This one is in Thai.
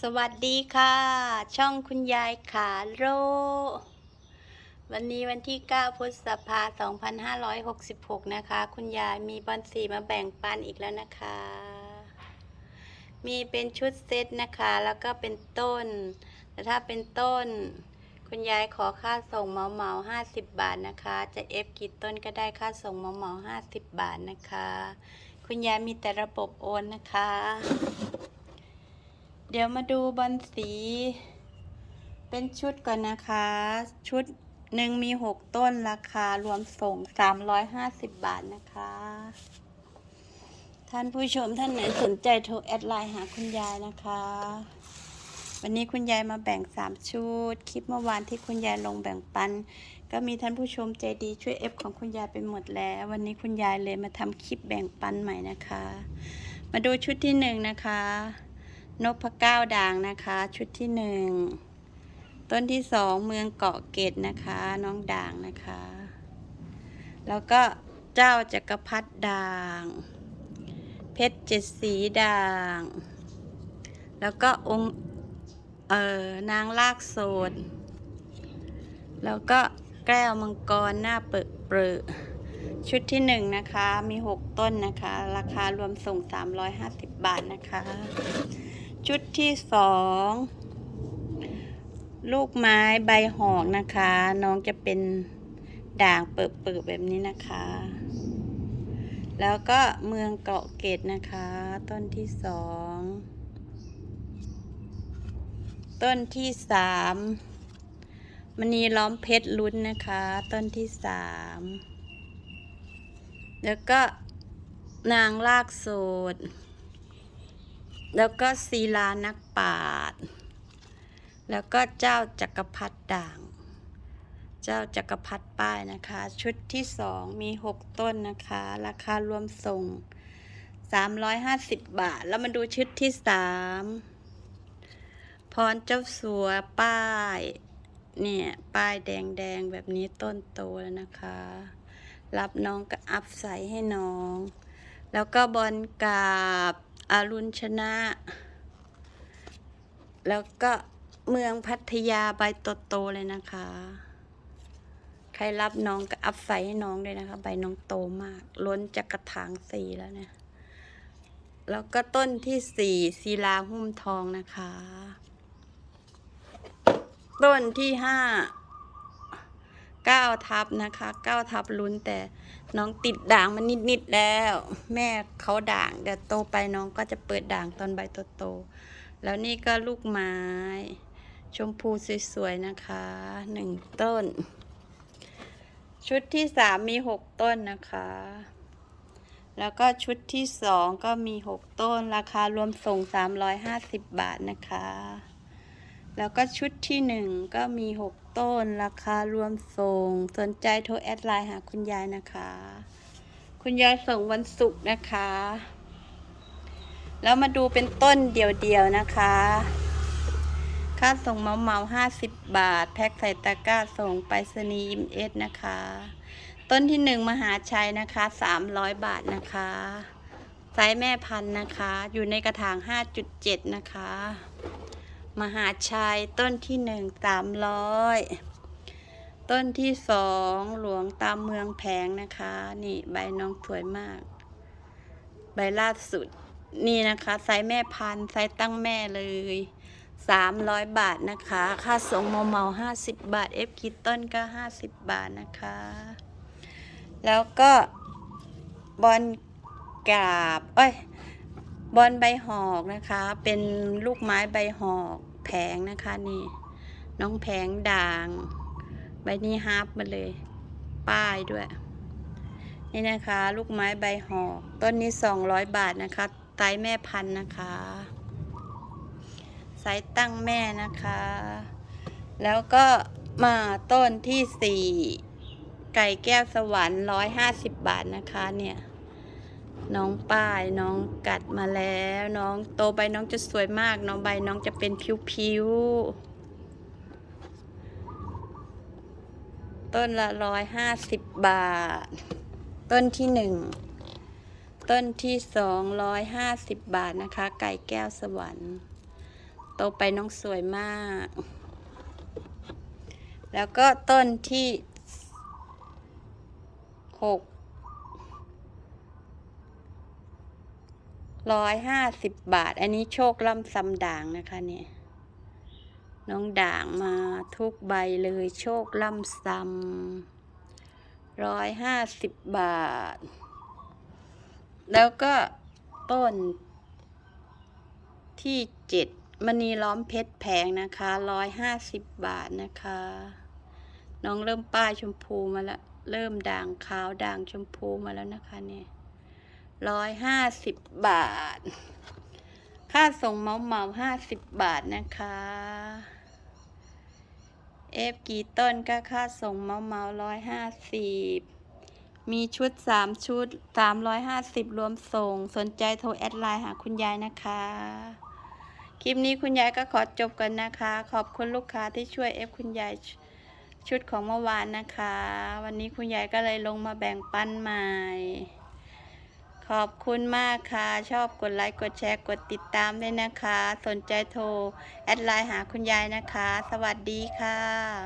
สวัสดีค่ะ ช่องคุณยายขาโร วันนี้วันที่ 9 พฤษภา2566 นะคะ คุณยายมีบอลสีมาแบ่งปันอีกแล้วนะคะ มีเป็นชุดเซตนะคะ แล้วก็เป็นต้น แต่ถ้าเป็นต้น คุณยายขอค่าส่งเหมาเหมา50 บาทนะคะ จะเอฟกี่ต้นก็ได้ค่าส่งเหมาเหมา50 บาทนะคะ คุณยายมีแต่ระบบโอนนะคะ เดี๋ยวมาดูบอลสี เป็นชุดก่อนนะคะ ชุดหนึ่งมีหกต้นราคารวมส่งสามร้อยห้าสิบบาทนะคะ ท่านผู้ชมท่านไหนสนใจโทรแอดไลน์หาคุณยายนะคะ วันนี้คุณยายมาแบ่งสามชุด คลิปเมื่อวานที่คุณยายลงแบ่งปัน ก็มีท่านผู้ชมใจดีช่วยเอฟของคุณยายไปหมดแล้ว วันนี้คุณยายเลยมาทำคลิปแบ่งปันใหม่นะคะ มาดูชุดที่หนึ่งนะคะ นพเก้าด่างนะคะ ชุดที่หนึ่งต้นที่สองเมืองเกาะเกตนะคะ น้องด่างนะคะ แล้วก็เจ้าจักรพรรดิด่าง เพชรเจ็ดสีด่าง แล้วก็องค์เอ่อนางลากโสดแล้วก็แก้วมังกรหน้าเปิดเปรอชุดที่หนึ่งนะคะ มีหกต้นนะคะ ราคารวมส่ง350บาทนะคะ ชุดที่สองลูกไม้ใบหอกนะคะ น้องจะเป็นด่างเปิดๆแบบนี้นะคะ แล้วก็เมืองเกาะเกตนะคะ ต้นที่สองต้นที่สามมณีล้อมเพชรลุ้นนะคะ ต้นที่สามแล้วก็นางลากโสด แล้วก็ศิลานักปราดแล้วก็เจ้าจักรพรรดิด่าง เจ้าจักรพรรดิป้ายนะคะ ชุดที่สองมีหกต้นนะคะ ราคารวมส่งสามร้อยห้าสิบบาท แล้วมาดูชุดที่สามพรเจ้าสัวป้าย เนี่ย ป้ายแดงๆแบบนี้ต้นโตแล้วนะคะ รับน้องก็อัพใส่ให้น้อง แล้วก็บอลกาบ อารุณชนะ แล้วก็เมืองพัทยาใบโตๆเลยนะคะ ใครรับน้องก็อัพใส่ให้น้องด้วยนะคะ ใบน้องโตมาก ล้นจากกระถางสีแล้วเนี่ย แล้วก็ต้นที่สี่ศิลาหุ้มทองนะคะ ต้นที่ห้า เก้าทับนะคะเก้าทับลุ้นแต่น้องติดด่างมันนิดๆแล้ว แม่เขาด่างเดี๋ยวโตไปน้องก็จะเปิดด่างตอนใบโตๆแล้วนี่ก็ลูกไม้ ชมพูสวยๆนะคะหนึ่งต้น ชุดที่สามมีหกต้นนะคะ แล้วก็ชุดที่สองก็มีหกต้นราคารวมส่งสามร้อยห้าสิบบาทนะคะ แล้วก็ชุดที่หนึ่งก็มีหกต้นราคารวมส่ง สนใจโทรแอดไลน์หาคุณยายนะคะ คุณยายส่งวันศุกร์นะคะ แล้วมาดูเป็นต้นเดี่ยวๆนะคะ ค่าส่งเมาเมาห้าสิบบาท แพ็คใส่ตะกร้าส่งไปรษณีย์ยิมเอสนะคะ ต้นที่หนึ่งมหาชัยนะคะสามร้อยบาทนะคะไซส์แม่พันธุ์นะคะ อยู่ในกระถางห้าจุดเจ็ดนะคะ มหาชัยต้นที่หนึ่งสามร้อยต้นที่สองหลวงตามเมืองแผงนะคะ นี่ใบน้องสวยมาก ใบล่าสุด นี่นะคะไซส์แม่พันธุ์ไซส์ตั้งแม่เลยสามร้อยบาทนะคะ ค่าส่งเมาเมาห้าสิบบาท เอฟคิดต้นก็ห้าสิบบาทนะคะ แล้วก็บอลกราบ เอ้ย บอลใบหอกนะคะ เป็นลูกไม้ใบหอกแผงนะคะนี่ น้องแผงด่าง ใบนี้ฮาร์ปมาเลย ป้ายด้วย นี่นะคะ ลูกไม้ใบหอกต้นนี้สองร้อยบาทนะคะไซส์แม่พันธุ์นะคะไซส์ตั้งแม่นะคะ แล้วก็มาต้นที่สี่ไก่แก้วสวรรค์ร้อยห้าสิบบาทนะคะเนี่ย น้องป้ายน้องกัดมาแล้ว น้องโตไปน้องจะสวยมาก น้องใบน้องจะเป็นผิวๆต้นละร้อยห้าสิบบาท ต้นที่หนึ่งต้นที่สองร้อยห้าสิบบาทนะคะ ไก่แก้วสวรรค์ โตไปน้องสวยมาก แล้วก็ต้นที่หก ร้อยห้าสิบบาท อันนี้โชคล่ำซำด่างนะคะเนี่ยน้องด่างมาทุกใบเลยโชคล่ำซำร้อยห้าสิบบาท แล้วก็ต้น ที่เจ็ดมณีล้อมเพชรแพงนะคะร้อยห้าสิบบาทนะคะ น้องเริ่มป้ายชมพูมาแล้ว เริ่มด่างขาวด่างชมพูมาแล้วนะคะเนี่ย ร้อยห้าสิบบาท ค่าส่งเมาเมาห้าสิบบาทนะคะเอฟกี่ต้นก็ค่าส่งเมาเมาร้อยห้าสิบมีชุดสามชุดสามร้อยห้าสิบรวมส่ง สนใจโทรแอดไลน์หาคุณยายนะคะ คลิปนี้คุณยายก็ขอจบกันนะคะ ขอบคุณลูกค้าที่ช่วยเอฟคุณยายชชุดของเมื่อวานนะคะ วันนี้คุณยายก็เลยลงมาแบ่งปันใหม่ ขอบคุณมากค่ะ ชอบกดไลค์ กดแชร์ กดติดตามด้วยนะคะ สนใจโทร แอดไลน์หาคุณยายนะคะ สวัสดีค่ะ